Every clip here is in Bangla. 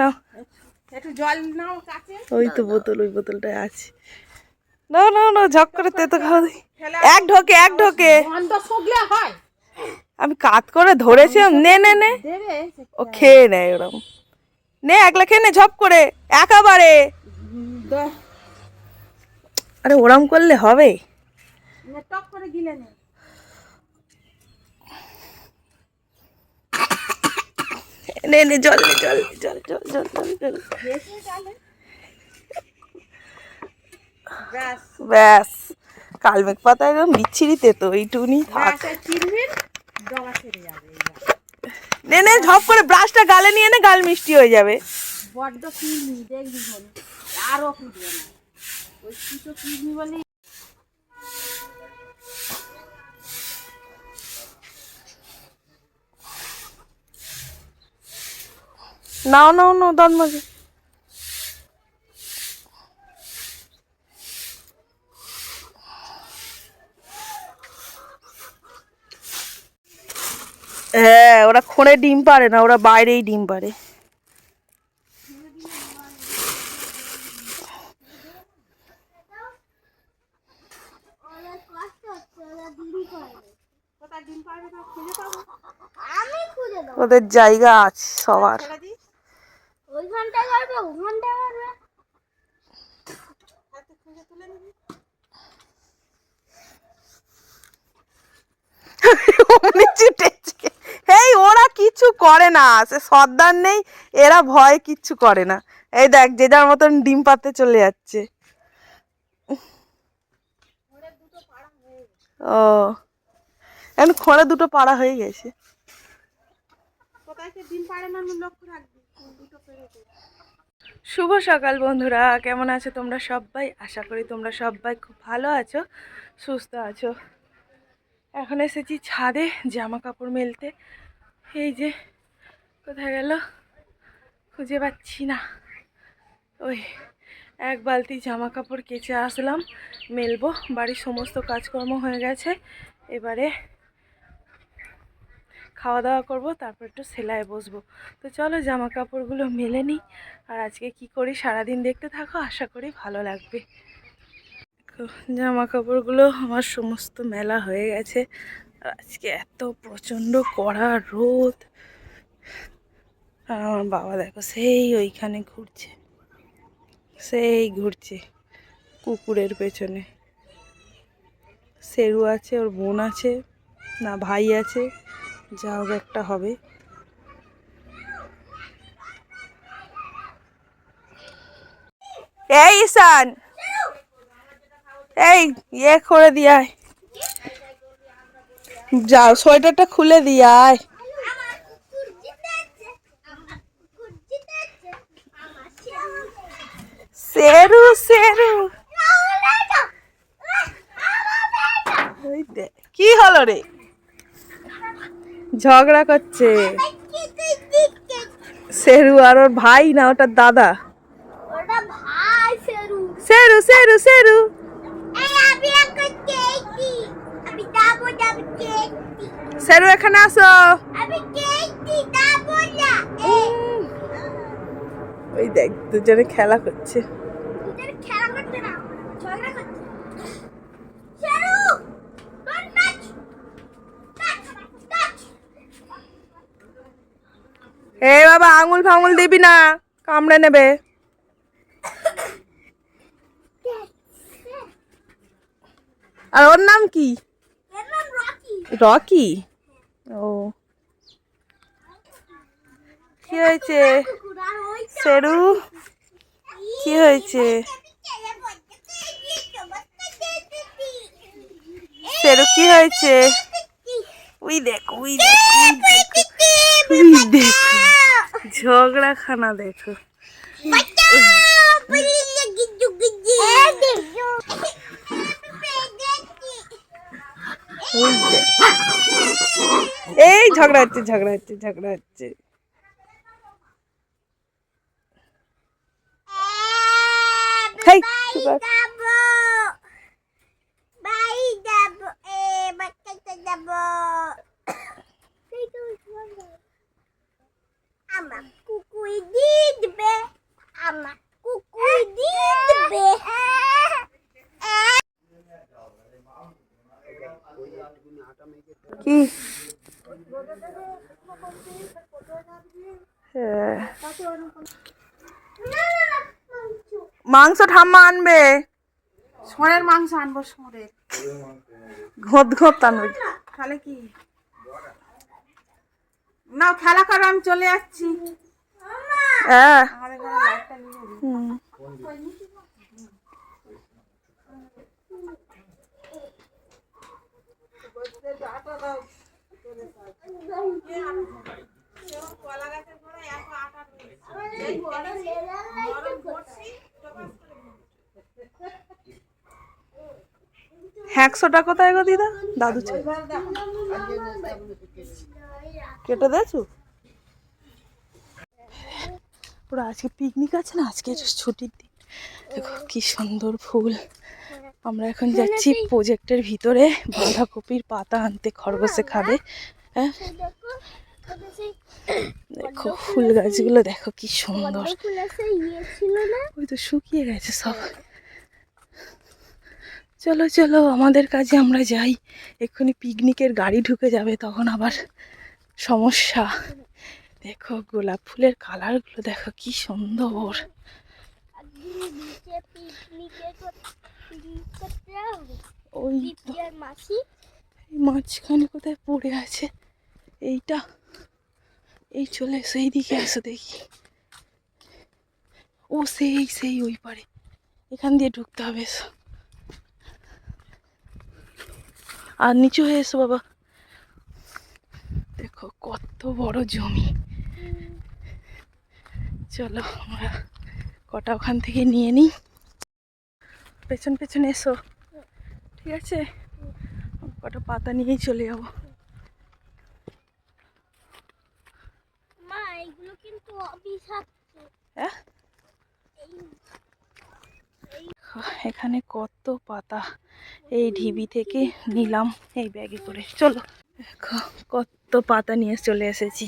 নাও। একটু জল নাও কাছে। ওই তো বোতল ওই বোতলটায় আছে। নাও নাও নাও ঝক করে তেতো খাওয়া দিই এক ঢোকে এক ঢোকে। হয়। আমি কাত করে ধরেছিলাম নে নে নে। ও খেয়ে নেয় ওরকম নে একলা খেয়ে নে ঝপ করে একাবারে। আরে ওরম করলে হবে। টক করে গিলে নে। নে নে জল নে জল জল জল জল জল জল। ব্যাস কালমেঘ পাতা একদম বিচ্ছিরিতে তো এইটুকুনি থাক। নে নে ঝপ করে ব্রাশটা গালে নিয়ে নে গাল মিষ্টি হয়ে যাবে। বড্ড কিডনি দেখবি আরও ফুটবে না। ওই কিছু কিডনি বলে নাও নাও নাও দাঁত মাঝে হ্যাঁ ওরা খোঁড়ে ডিম পারে না ওরা বাইরেই ডিম পারে ওদের জায়গা আছে সবার। ছেড়ে করবে ওখানটায় করবে হাতে খুঁজে তুলে নিবি। এই ওরা কিছু করে না সে সর্দার নেই এরা ভয় কিচ্ছু করে না। এই দেখ যে যার মতন ডিম পাতে চলে যাচ্ছে। ও এখন খোঁড়ে দুটো পাড়া হয়ে গেছে। কোথায় ডিম পারে না লক্ষ্য রাখবি। শুভ সকাল বন্ধুরা, কেমন আছো তোমরা সবাই? আশা করি তোমরা সবাই খুব ভালো আছো, সুস্থ আছো। এখন এসেছি ছাদে জামা কাপড় মেলতে। এই যে, কোথায় গেল? খুঁজে পাচ্ছি না। ওই, এক বালতি জামা কাপড় কেচে আসলাম, মেলবো। বাড়ির সমস্ত কাজকর্ম হয়ে গেছে। এবারে খাওয়া দাওয়া করব, তারপর একটু সেলাই বসবো। তো চলো জামা কাপড়গুলো মেলে নিই। আর আজকে কি করি সারাদিন দেখতে থাকো, আশা করি ভালো লাগবে। জামা কাপড়গুলো আমার সমস্ত মেলা হয়ে গেছে। আর আজকে এত প্রচণ্ড কড়া রোদ। আর আমার বাবা দেখো সেই ওইখানে ঘুরছে। সেই ঘুরছে কুকুরের পেছনে। সেরু আছে, ওর বোন আছে, না ভাই আছে। যা হোক একটা হবে। এই ঈশান, এই ইয়ে করে দিয়ায় যাও সোয়েটারটা খুলে দিয়ায় সেরু সেরু। কি হলো রে? ঝগড়া করছে। সেরু আর ওর ভাই না ওটার দাদা। সেরু। সেরু সেরু সেরু। এখন আসো। ওই দেখ দুজনে খেলা করছে তোদের খেলা করতে না ঝগড়া করতে Sheru don't touch touch touch এই বাবা আঙুল ফাঙুল দিবি না কামড়ে নেবে। আর ওর নাম কি? রকি। ও। কি হয়েছে? সেরু কি হয়েছে? সেরু কি হয়েছে? উই দেখ উই দেখ, উই দেখ। ঝগড়া খানা দেখো। এই ঝগড়া হচ্ছে ঝগড়া হচ্ছে ঝগড়া হচ্ছে হেই চুপ কর। আমার কুকুর দিদি হ্যাঁ। মাংস ঠাম্মা আনবে। সরের মাংস আনব সরের ঘোঁত ঘোঁত আনবে। তাহলে কি? না খেলা করো আমি চলে যাচ্ছি। হ্যাঁ আমাদের ঘরে লাইটটা নিয়ে যাবি। হুম। একশোটা কোথায় গো দিদা? দাদু কেটে দিয়েছ পুরো আজকে পিকনিক আছে না? আজকে ছুটির দিন। দেখো কি সুন্দর ফুল। আমরা এখন যাচ্ছি প্রজেক্টের ভিতরে। বাঁধাকপির পাতা আনতে খরগোশে খাবে। হ্যাঁ? দেখো, ফুল গাছগুলো দেখো কি সুন্দর। ওই তো শুকিয়ে গেছে সব। চলো চলো, আমাদের কাজে আমরা যাই। এক্ষুনি পিকনিকের গাড়ি ঢুকে যাবে তখন আবার সমস্যা। দেখো, গোলাপ ফুলের কালারগুলো দেখো কি সুন্দর। ওই মাঝখানে কোথায় পড়ে আছে? এইটা। এই চলে, সেই দিকে এসো দেখি। ও, সেই সেই ওই পারে। এখান দিয়ে ঢুকতে হবে, এসো। আর নিচু হয়ে এসো, বাবা। দেখো, কত বড় জমি। চলো, আমরা কটা ওখান থেকে নিয়ে নিই। পেছন পেছন এসো। ঠিক আছে? কটা পাতা নিয়েই চলে যাব মা এগুলো কিন্তু অবিষাক্ত হ্যাঁ এই এখানে কত পাতা। এই ঢিবি থেকে নিলাম এই ব্যাগে করে। চলো। কত পাতা নিয়ে চলে এসেছি।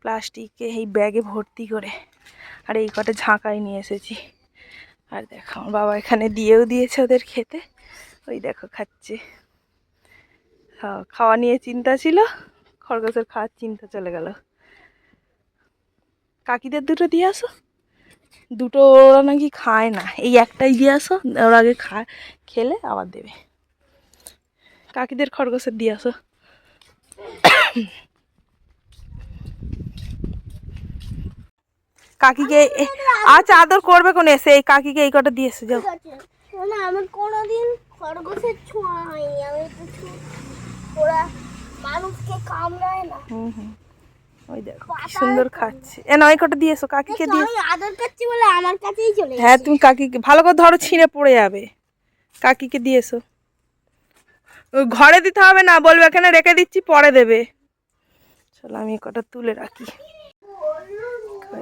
প্লাস্টিকে এই ব্যাগে ভর্তি করে। আর এই কটা ঝাঁকায় নিয়ে এসেছি। আর দেখো, আমার বাবা এখানে দিয়েও দিয়েছে ওদের খেতে। ওই দেখো, খাচ্ছে। খাওয়া নিয়ে চিন্তা ছিল। খরগোশের খাওয়ার চিন্তা চলে গেল। কাকিদের দুটো দিয়ে আসো। দুটো ওরা নাকি খায় না। এই একটাই দিয়ে আসো ওরা আগে খা খেলে আবার দেবে। কাকিদের খরগোশের দিয়ে আসো। কাকিকে আচ্ছা আদর করবে কোন এসে? এই কাকিকে এই কটা দিয়েছে যাও। ঠিক আমার কোনোদিন খরগোশের ছোঁয়া হয়নি। আমি তো ছো- ওরা মানুষকে কামড়ায় না। হুম হুম। ওই দেখো সুন্দর খাচ্ছে। এ নয় কটা দিয়েছ? কাকিকে দিয়ে আদর করছি বলে আমার কাছেই চলে হ্যাঁ তুমি কাকিকে ভালো করে ধরো ছিঁড়ে পড়ে যাবে। কাকিকে দিয়েছ। ঘরে দিতে হবে না বলবে এখানে রেখে দিচ্ছি পরে দেবে। চলো আমি কটা তুলে রাখি।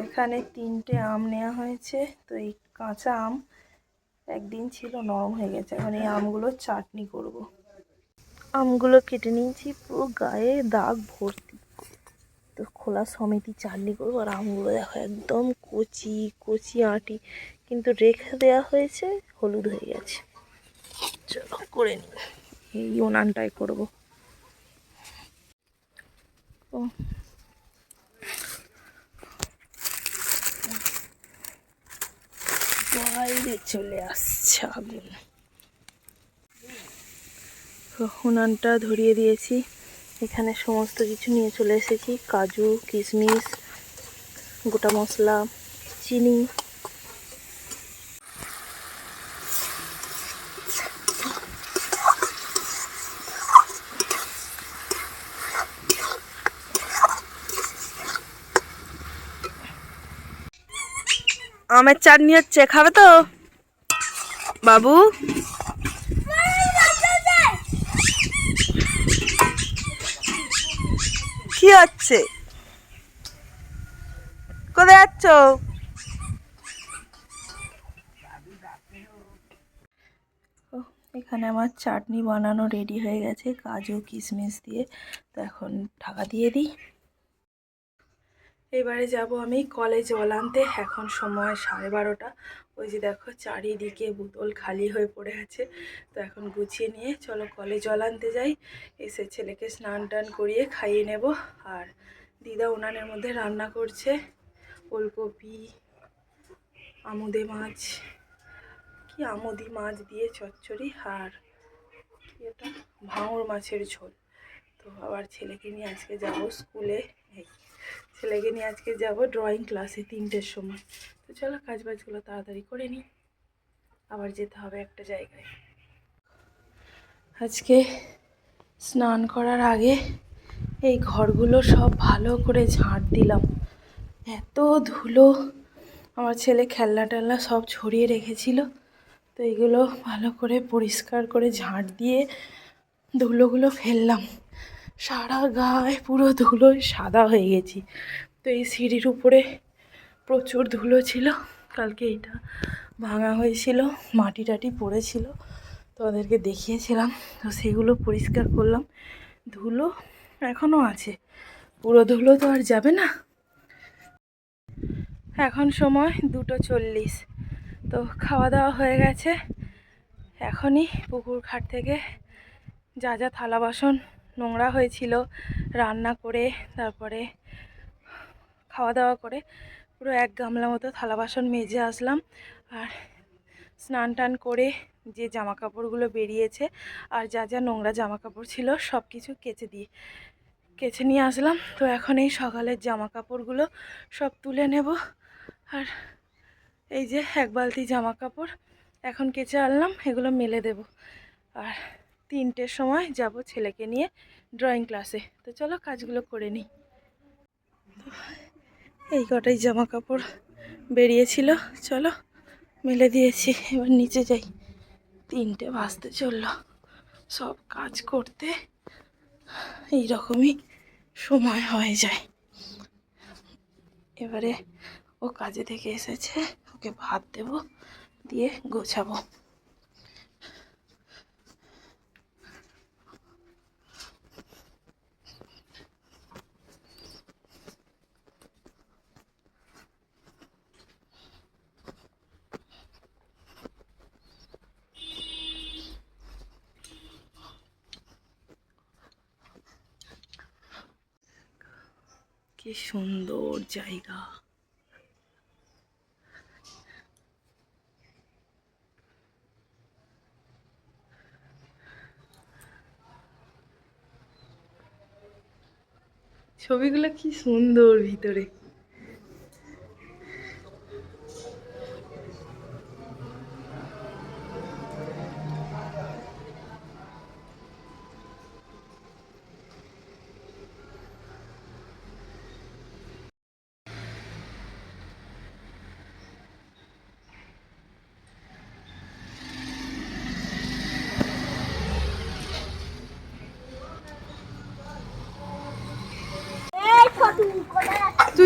এখানে তিনটে আম নেওয়া হয়েছে। তো এই কাঁচা আম একদিন ছিল নরম হয়ে গেছে। এখন এই আমগুলো চাটনি করব। আমগুলো কেটে নিয়েছি পুরো গায়ে দাগ ভর্তি। তো খোলা সমেতি চাটনি করব আর আমগুলো দেখো একদম কচি কচি আঁটি। কিন্তু রেখে দেওয়া হয়েছে, হলুদ হয়ে গেছে। চলো, করে নিই। এই উনানটাই করব। বাইরে চলে আসছে আগুন। উনানটা ধরিয়ে দিয়েছি। এখানে সমস্ত কিছু নিয়ে চলে এসেছি। কাজু, কিশমিশ, গোটা মশলা, চিনি। আমের চাটনি হচ্ছে খাবে তো? বাবু? কি হচ্ছে? কোথায় যাচ্ছ? এখানে আমার চাটনি বানানো রেডি হয়ে গেছে, কাজু, কিশমিশ দিয়ে। তো এখন ঢাকা দিয়ে দিই। এবারে যাব আমি কলেজ জল আনতে, এখন সময় সাড়ে বারোটা। ওই যে দেখো চারিদিকে বোতল খালি হয়ে পড়ে আছে। তো এখন গুছিয়ে নিয়ে চলো কলে জল আনতে যাই। এসে ছেলেকে স্নান টান করিয়ে খাইয়ে নেব। আর দিদা উনানের মধ্যে রান্না করছে। ওলকপি, আমুদে মাছ, কি আমুদি মাছ দিয়ে চচ্চড়ি আর কি ওটা? ভাঙর মাছের ঝোল। তো আবার ছেলেকে নিয়ে আজকে যাব স্কুলে। ছেলেকে নিয়ে আজকে যাব ড্রয়িং ক্লাসে তিনটের সময়। তো চলো কাজ বাজগুলো তাড়াতাড়ি করে নিই। আবার যেতে হবে একটা জায়গায়। আজকে স্নান করার আগে এই ঘরগুলো সব ভালো করে ঝাঁট দিলাম। এত ধুলো আমার ছেলে খেলনা টেলনা সব ছড়িয়ে রেখেছিল। তো এগুলো ভালো করে পরিষ্কার করে ঝাঁট দিয়ে ধুলোগুলো ফেললাম। সারা গায়ে পুরো ধুলোয় সাদা হয়ে গেছি। তো এই সিঁড়ির উপরে প্রচুর ধুলো ছিল। কালকে এটা ভাঙা হয়েছিল, মাটি টাটি পড়েছিল। তো ওদেরকে দেখিয়েছিলাম, তো সেগুলো পরিষ্কার করলাম। ধুলো এখনও আছে। পুরো ধুলো তো আর যাবে না। এখন সময় দুটো চল্লিশ। তো খাওয়া দাওয়া হয়ে গেছে। এখনই পুকুর ঘাট থেকে যা যা থালা বাসন, নোংরা হয়েছিল, রান্না করে, তারপরে খাওয়া দাওয়া করে পুরো এক গামলা মতো থালা বাসন মেজে আসলাম আর স্নান টান করে যে জামা কাপড়গুলো বেরিয়েছে আর যা যা নোংরা জামা কাপড় ছিল সব কিছু কেচে দিয়ে, কেচে নিয়ে আসলাম। তো এখন এই সকালের জামা কাপড়গুলো সব তুলে নেব। আর এই যে এক বালতি জামা কাপড় এখন কেচে আনলাম, এগুলো মেলে দেব। আর তিনটের সময় যাব ছেলেকে নিয়ে ড্রয়িং ক্লাসে তো চলো কাজগুলো করে নিই। এই কটাই জামা কাপড় বেরিয়েছিল। চলো, মেলে দিয়েছি। এবার নিচে যাই। তিনটে বাজতে চলল। সব কাজ করতে এই রকমই সময় হয়ে যায়। এবারে ও কাজে থেকে এসেছে। ওকে ভাত দেব, দিয়ে গোছাবো। কি সুন্দর জায়গা। ছবিগুলো কি সুন্দর ভিতরে।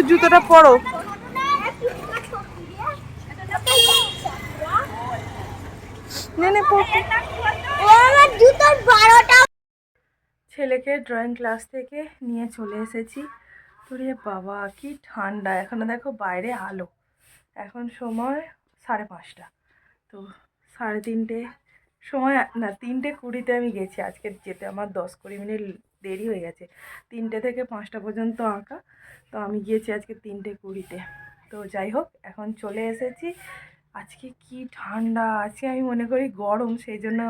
জুতোর বারোটা। ছেলেকে ড্রয়িং ক্লাস থেকে নিয়ে চলে এসেছি। তোরে বাবা কি ঠান্ডা। এখনও দেখো বাইরে আলো। এখন সময় সাড়ে পাঁচটা। তো সাড়ে তিনটে সময় না তিনটে কুড়িতে আমি গেছি। আজকে যেতে আমার দশ কুড়ি মিনিট দেরি হয়ে গেছে। তিনটে থেকে পাঁচটা পর্যন্ত আঁকা। তো আমি গিয়েছি আজকে তিনটে কুড়িতে। তো যাই হোক এখন চলে এসেছি। আজকে কি ঠান্ডা আজকে আমি মনে করি গরম সেই জন্য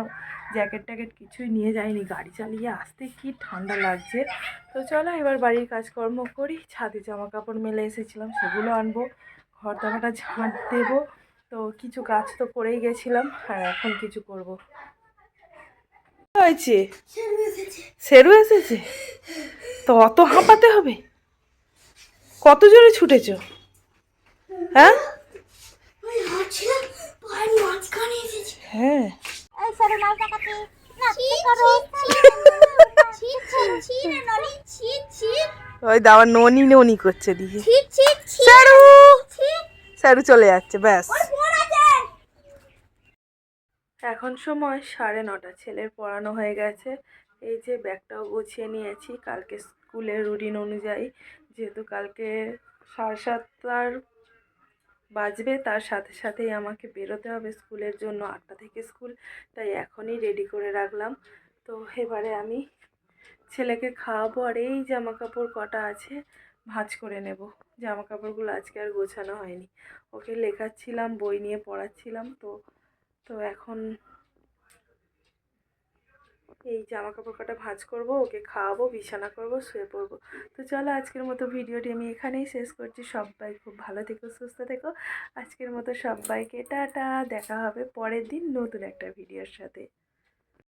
জ্যাকেট ট্যাকেট কিছুই নিয়ে যাইনি গাড়ি চালিয়ে আসতে কি ঠান্ডা লাগছে। তো চলো এবার বাড়ির কাজকর্ম করি ছাদে জামা কাপড় মেলে এসেছিলাম সেগুলো আনব ঘর দামাটা ঝাঁট দেবো। তো কিছু কাজ তো করেই গেছিলাম আর এখন কিছু করব। হয়েছে? সেরু এসেছে? তো অত হাঁপাতে হবে? কত জোরে ছুটেছো? হ্যাঁ? হ্যাঁ। ওই দাওয়া ননি ননি করছে ছি স্যারু স্যারু চলে যাচ্ছে ব্যাস। এখন সময় সাড়ে নটা ছেলের পড়ানো হয়ে গেছে। এই যে ব্যাগটাও গুছিয়ে নিয়েছি কালকে স্কুলের রুটিন অনুযায়ী। যেহেতু কালকে সাড়ে সাতটার বাজবে, তার সাথে সাথেই আমাকে বেরোতে হবে স্কুলের জন্য আটটা থেকে স্কুল, তাই এখনই রেডি করে রাখলাম। তো এবারে আমি ছেলেকে খাওয়াবো আর এই জামা কাপড় কটা আছে ভাঁজ করে নেব। জামা কাপড়গুলো আজকে আর গোছানো হয়নি। ওকে লেখাচ্ছিলাম, বই নিয়ে পড়াচ্ছিলাম, তো তো এখন এই জামা কাপড় কাটা ভাজ করব, ওকে খাওয়াবো, বিছানা করব, শুয়ে পড়ব। তো চলো আজকের মতো ভিডিওটি আমি এখানেই শেষ করছি। সবাই খুব ভালো থেকো, সুস্থ থেকো। আজকের মতো সবাইকে টাটা, দেখা হবে পরের দিন নতুন একটা ভিডিওর সাথে।